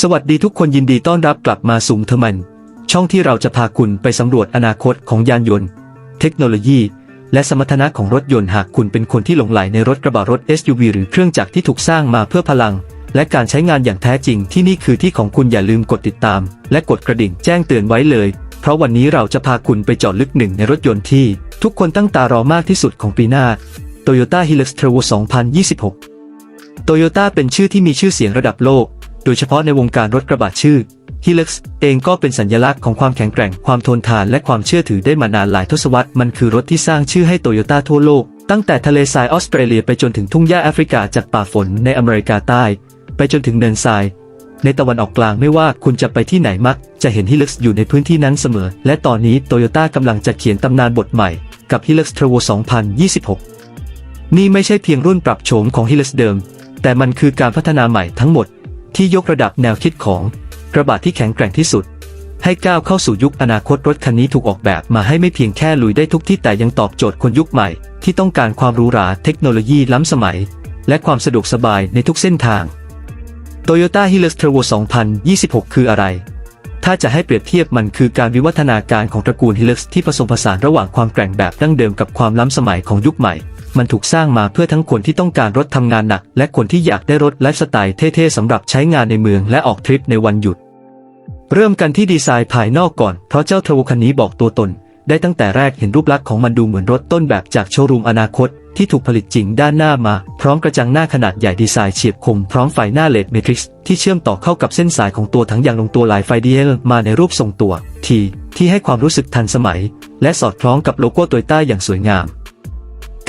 สวัสดีทุกคนยินดีต้อนรับกลับมาสู่เทอร์มัน ช่องที่เราจะพาคุณไปสำรวจอนาคตของยานยนต์ เทคโนโลยี และสมรรถนะของรถยนต์หากคุณเป็นคนที่หลงใหลในรถกระบะรถ SUV หรือเครื่องจักรที่ถูกสร้างมาเพื่อพลัง และการใช้งานอย่างแท้จริงที่นี่คือที่ของคุณอย่าลืมกดติดตาม และกดกระดิ่งแจ้งเตือนไว้เลย เพราะวันนี้เราจะพาคุณไปเจาะลึกหนึ่งในรถยนต์ที่ ทุกคนตั้งตารอมากที่สุดของปีหน้า Toyota Hilux Trevo 2026โตโยต้าเป็นชื่อที่มีชื่อเสียงระดับโลก โดยเฉพาะในวงการรถกระบะชื่อ Hilux เองก็เป็นสัญลักษณ์ของความแข็งแกร่ง ความทนทานและความเชื่อถือได้มานานหลายทศวรรษ มันคือรถที่สร้างชื่อให้โตโยต้าทั่วโลก ตั้งแต่ทะเลทรายออสเตรเลียไปจนถึงทุ่งหญ้าแอฟริกาจากป่าฝนในอเมริกาใต้ ไปจนถึงเนินทราย ในตะวันออกกลางไม่ว่าคุณจะไปที่ไหนมัก จะเห็น Hilux อยู่ในพื้นที่นั้นเสมอ และตอนนี้โตโยต้ากำลังจะเขียนตำนานบทใหม่กับ Hilux Trevo 2026 นี่ไม่ใช่เพียงรุ่นปรับโฉมของ Hilux เดิม แต่มันคือการพัฒนาใหม่ทั้งหมด ที่ยกระดับแนวคิดของกระบะที่แข็งแกร่งที่สุด ให้ก้าวเข้าสู่ยุคอนาคตรถคันนี้ถูกออกแบบมาให้ไม่เพียงแค่ลุยได้ทุกที่แต่ยังตอบโจทย์คนยุคใหม่ ที่ต้องการความหรูหราเทคโนโลยีล้ำสมัย และความสะดวกสบายในทุกเส้นทาง Toyota Hilux Trevo 2026 คืออะไร ถ้าจะให้เปรียบเทียบมันคือการวิวัฒนาการของตระกูล Hilux ที่ผสมผสานระหว่างความแกร่งแบบดั้งเดิมกับความล้ำสมัยของยุคใหม่ มันถูกสร้างมาเพื่อทั้งคนที่ต้องการรถทำงานหนัก และคนที่อยากได้รถไลฟ์สไตล์เท่ๆสำหรับใช้งานในเมืองและออกทริปในวันหยุด เริ่มกันที่ดีไซน์ภายนอกก่อน เพราะเจ้าเทวคันนี้บอกตัวตน ได้ตั้งแต่แรกเห็นรูปลักษณ์ของมันดูเหมือนรถต้นแบบจากโชว์รูมอนาคต ที่ถูกผลิตจริงด้านหน้ามา พร้อมกระจังหน้าขนาดใหญ่ดีไซน์เฉียบคมพร้อมไฟหน้าเลดเมทริกซ์ที่เชื่อมต่อเข้ากับเส้นสายของตัวถังอย่างลงตัวหลายไฟดีเอลมาในรูปทรงตัวทีที่ให้ความรู้สึกทันสมัย และสอดคล้องกับโลโก้โตโยต้าอย่างสวยงาม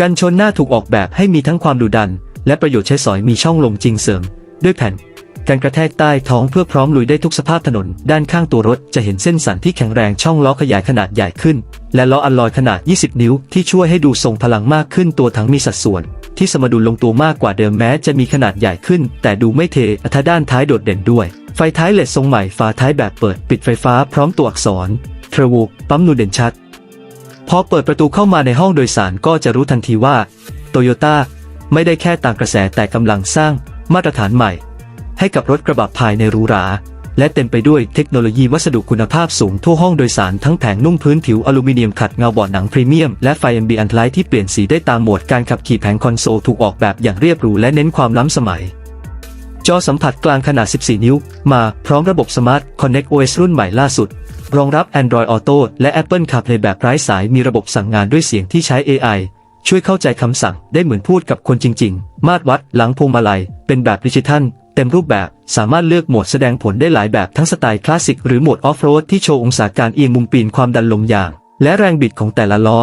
กันชนหน้าถูกออกแบบให้มีทั้งความดุดัน และประโยชน์ใช้สอยมีช่องลมจริงเสริม ด้วยแผ่นการกระแทกใต้ท้องเพื่อพร้อมลุยได้ทุกสภาพถนน ด้านข้างตัวรถจะเห็นเส้นสันที่แข็งแรงช่องล้อขยายขนาดใหญ่ขึ้น และล้ออัลลอยขนาด 20 นิ้ว ที่ช่วยให้ดูทรงพลังมากขึ้นตัวถังมีสัดส่วน ที่สมดุลลงตัวมากกว่าเดิมแม้จะมีขนาดใหญ่ขึ้น แต่ดูไม่เทอัธด้านท้ายโดดเด่นด้วย ไฟท้ายเลดทรงใหม่ฝาท้ายแบบเปิด ปิดไฟฟ้าพร้อมตัวอักษรเทรโวปั๊มนูเด่นชัด พอเปิดประตูเข้ามาในห้องโดยสารก็จะรู้ทันทีว่าโตโยต้าไม่ได้แค่ต่ามกระแสแต่กำลังสร้างมาตรฐานใหม่ ให้กับรถกระบะภายในรูหรา และเต็มไปด้วยเทคโนโลยีวัสดุคุณภาพสูงทั่วห้องโดยสารทั้งแผงนุ่มพื้นผิวอลูมิเนียมขัดเงาเบาะหนังพรีเมียม และไฟ ambient light ที่เปลี่ยนสีได้ตามโหมดการขับขี่แผงคอนโซลถูกออกแบบอย่างเรียบหรูและเน้นความล้ำสมัยจอสัมผัสกลางขนาด 14 นิ้ว มาพร้อมระบบ Smart Connect OS รุ่นใหม่ล่าสุด รองรับ Android Auto และ Apple CarPlay แบบไร้สายมีระบบสั่งงานด้วยเสียงที่ใช้ AI ช่วยเข้าใจคำสั่งได้เหมือนพูดกับคนจริง ๆ มาตรวัดหลังพวงมาลัย เป็นแบบดิจิทัล เต็มรูปแบบสามารถเลือกโหมดแสดงผลได้หลายแบบทั้งสไตล์คลาสสิกหรือโหมดออฟโรดที่โชว์องศาการเอียงมุมปีนความดันลมยาง และแรงบิดของแต่ละล้อ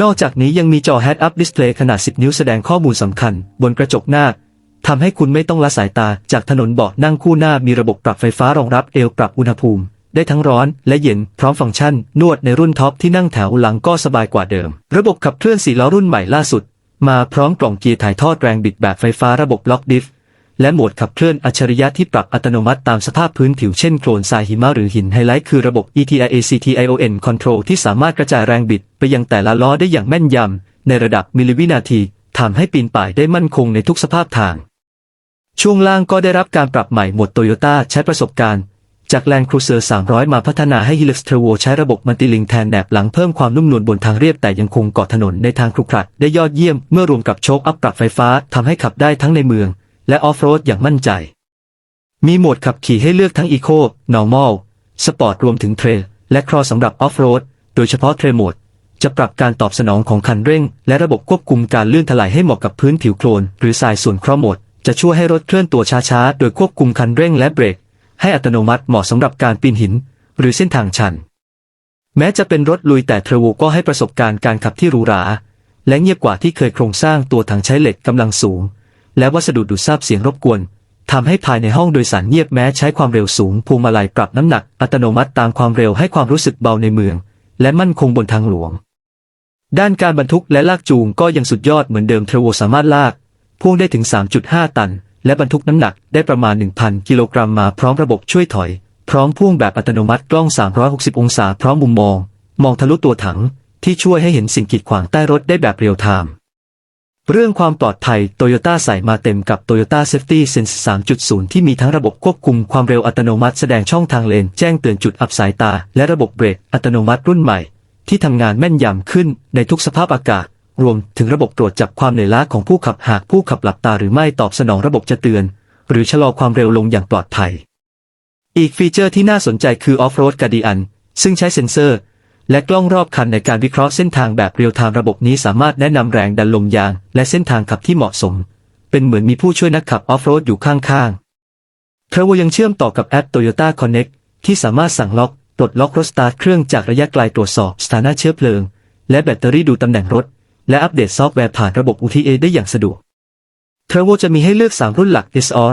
นอกจากนี้ยังมีจอ Head-Up Display ขนาด 10 นิ้วแสดงข้อมูลสำคัญ บนกระจกหน้าทำให้คุณไม่ต้องละสายตาจากถนนเบาะนั่งคู่หน้ามีระบบปรับไฟฟ้ารองรับเอวปรับอุณหภูมิ ได้ทั้งร้อนและเย็นพร้อมฟังก์ชัน นวดในรุ่นท็อปที่นั่งแถวหลังก็สบายกว่าเดิม ระบบขับเคลื่อนสี่ล้อรุ่นใหม่ล่าสุด มาพร้อมกล่องเกียร์ถ่ายทอดแรงบิดแบบไฟฟ้าระบบล็อกดิฟและโหมดขับเคลื่อนอัจฉริยะที่ปรับอัตโนมัติตามสภาพพื้นผิวเช่นโคลนทรายหิมะหรือหินไฮไลท์คือระบบ ETIACTION Control ที่สามารถกระจายแรงบิดไปยังแต่ละล้อได้อย่างแม่นยำ ในระดับมิลลิวินาทีทำให้ปีนป่ายได้มั่นคงในทุกสภาพทาง ช่วงล่างก็ได้รับการปรับใหม่หมดโตโยต้าใช้ประสบการณ์ จาก Land Cruiser 300 มาพัฒนาให้ Hilux Trevo ใช้ระบบมัลติลิงแทนแหนบหลังเพิ่มความนุ่มนวลบนทางเรียบแต่ยังคงเกาะถนนในทางครุขระได้ยอดเยี่ยมเมื่อรวมกับโชคอัพปรับไฟฟ้าทำให้ขับได้ทั้งในเมือง และออฟโรดอย่างมั่นใจ มีโหมดขับขี่ให้เลือกทั้ง Eco Normal Sport รวมถึง Trail และ Cross สำหรับออฟโรดโดยเฉพาะ Trail Mode จะปรับการตอบสนองของคันเร่ง และระบบควบคุมการเลื่อนถลายให้เหมาะกับพื้นผิวโคลน หรือทรายส่วน Cross Mode จะช่วยให้รถเคลื่อนตัวช้าๆ โดยควบคุมคันเร่งและเบรก ให้อัตโนมัติเหมาะสำหรับการปีนหิน หรือเส้นทางชัน แม้จะเป็นรถลุยแต่เทรโวก็ให้ประสบการณ์การขับที่หรูหรา และเงียบกว่าที่เคยโครงสร้างตัวถังใช้เหล็กกำลังสูง และวัสดุดูดซับเสียงรบกวนทำให้ภายในห้องโดยสารเงียบแม้ใช้ความเร็วสูงพวงมาลัยปรับน้ำหนักอัตโนมัติตามความเร็วให้ความรู้สึกเบาในเมือง และมั่นคงบนทางหลวง ด้านการบรรทุกและลากจูงก็ยังสุดยอดเหมือนเดิมเทรโวสามารถลากพ่วงได้ถึง 3.5 ตัน และบรรทุกน้ำหนักได้ประมาณ 1,000 กิโลกรัมมาพร้อมระบบช่วยถอย พร้อมพ่วงแบบอัตโนมัติกล้อง 360 องศาพร้อมมุมมอง มองทะลุตัวถัง ที่ช่วยให้เห็นสิ่งกีดขวางใต้รถได้แบบเรียลไทม์เรื่องความปลอดภัยโตโยต้าใส่มาเต็มกับ Toyota Safety Sense 3.0 ที่มีทั้งระบบควบคุมความเร็วอัตโนมัติแสดงช่องทางเลน แจ้งเตือนจุดอับสายตา และระบบเบรกอัตโนมัติรุ่นใหม่ ที่ทำงานแม่นยำขึ้นในทุกสภาพอากาศ รวมถึงระบบตรวจจับความเหนื่อยล้าของผู้ขับหากผู้ขับหลับตาหรือไม่ตอบสนองระบบจะเตือน หรือชะลอความเร็วลงอย่างปลอดภัย อีกฟีเจอร์ที่น่าสนใจคือ Off-Road Guardian ซึ่งใช้เซ็นเซอร์ และกล้องรอบคันในการวิเคราะห์เส้นทางแบบเรียลไทม์ระบบนี้สามารถแนะนำแรงดันลมยาง และเส้นทางขับที่เหมาะสม เป็นเหมือนมีผู้ช่วยนักขับออฟโรดอยู่ข้างๆเทร v ยังเชื่อมต่อกับแอป Toyota Connect ที่สามารถสั่งล็อกปลดล็อกรถสตาร์ทเครื่องจากระยะไกลตรวจสอบสถานะเชื้อเพลิง และแบตเตอรี่ดูตำแหน่งรถ และอัปเดตซอฟต์แวร์ผ่านระบบ OTA ได้อย่างสะดวกเทร v จะมีให้เลือก 3 รุ่นหลัก SR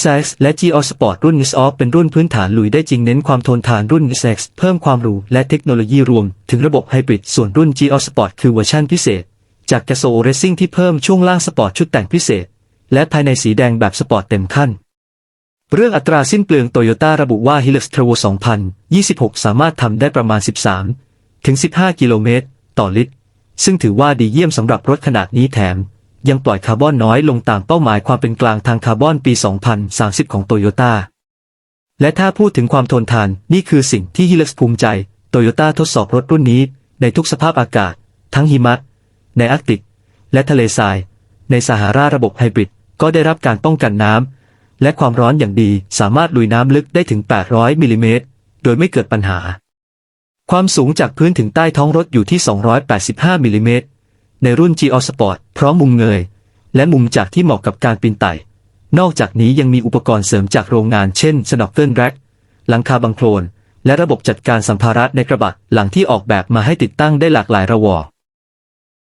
SX และ GR Sport รุ่น SR เป็นรุ่นพื้นฐานลุยได้จริงเน้นความทนทานรุ่น SX เพิ่มความหรูและเทคโนโลยีรวม ถึงระบบไฮบริดส่วนรุ่น GR Sport คือเวอร์ชันพิเศษ จาก g a s o Racing ที่เพิ่มช่วงล่างสปอร์ตชุดแต่งพิเศษ และภายในสีแดงแบบสปอร์ตเต็มขั้นเรื่องอัตราสิ้นเปลืองโตโยต้าระบุว่า Hilux Trevo 2026 สามารถทำได้ประมาณ 13 ถึง 15 กิโลเมตร ต่อลิตร ซึ่งถือว่าดีเยี่ยมสำหรับรถขนาดนี้แถม ยังปล่อยคาร์บอนน้อยลงตามเป้าหมายความเป็นกลางทางคาร์บอนปี 2030 ของโตโยต้าและถ้าพูดถึงความทนทานนี่คือสิ่งที่ Hilux ภูมิใจโตโยต้าทดสอบรถรุ่นนี้ ในทุกสภาพอากาศ ทั้งหิมะในอาร์กติก และทะเลทราย ในซาฮาราระบบไฮบริดก็ได้รับการป้องกันน้ำและความร้อนอย่างดีสามารถลุยน้ำลึกได้ถึง 800 มิลลิเมตร โดยไม่เกิดปัญหา ความสูงจากพื้นถึงใต้ท้องรถอยู่ที่ 285 มิลลิเมตร ในรุ่น g o Sport พร้อมมุมเงย และมุมจากที่เหมาะกับการปีนไต่ นอกจากนี้ยังมีอุปกรณ์เสริมจากโรงงานเช่นสนอกเกิลแร็กหลังคาบังโคลน และระบบจัดการสัมภาระในกระบะหลังที่ออกแบบมาให้ติดตั้งได้หลากหลายระวอ